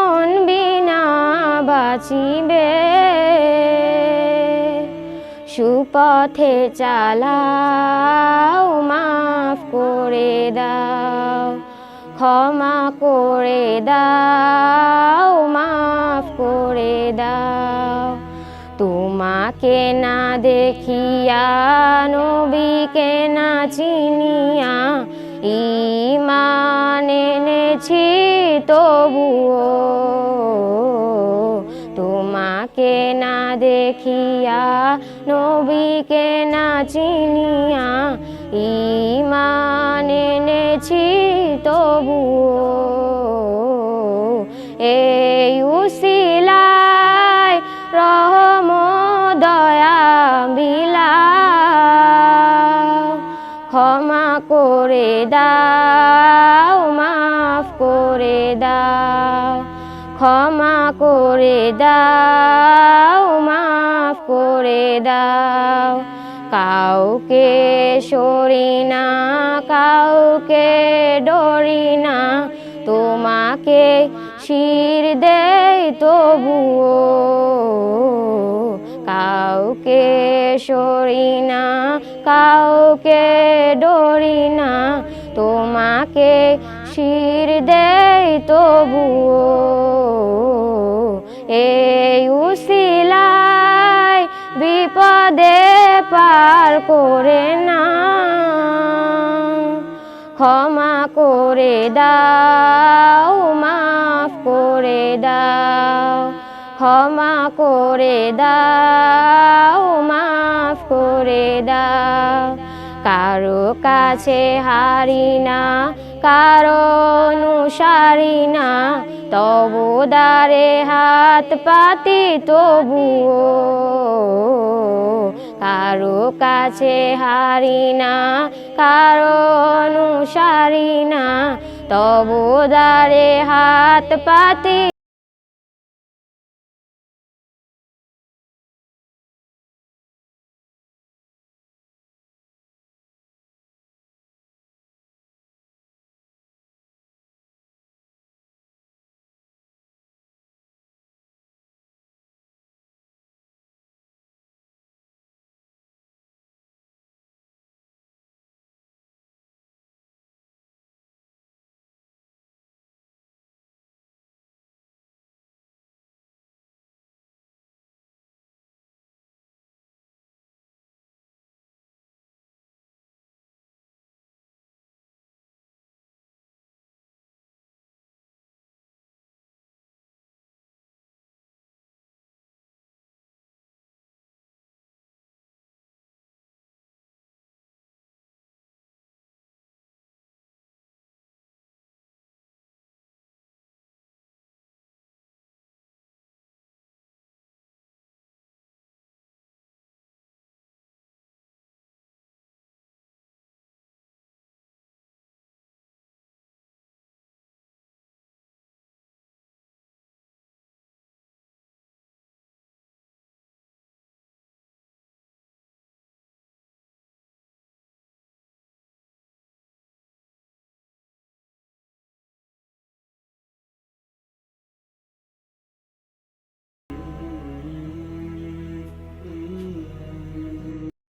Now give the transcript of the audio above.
বিনা বাঁচিবে। সুপথে চালাও, মাফ করে দাও, ক্ষমা করে দাও, মাফ করে দাও। তোমাকে না দেখিয়া নবীকে না চিনিয়া ইমান এনেছি, তবুও দেখিয়া নবীকে না চিনিয়া ইমান এনেছি তবুও। এই উসিলায় রহম দয়া বিলাও। ক্ষমা করে দাও, মাফ করে দাও। ক্ষমা করে দাও, মাফ করে দাও। কাউকে সরি না, কাউকে ডরি না, তোমাকে শির দেই তবুও। কাউকে সরি না, কাউকে ডরি না, তোমাকে শির দেই তবুও। এই উসিলায় বিপদে পার করে না। ক্ষমা করে দাও, মাফ করে দাও। ক্ষমা করে দাও, মাফ করে দাও। কারও কাছে হারি না কারও সারি না, তবু দারে হাত পাতি তবুও। কারও কাছে হারি না কারও না, তবু দারে হাত পাতি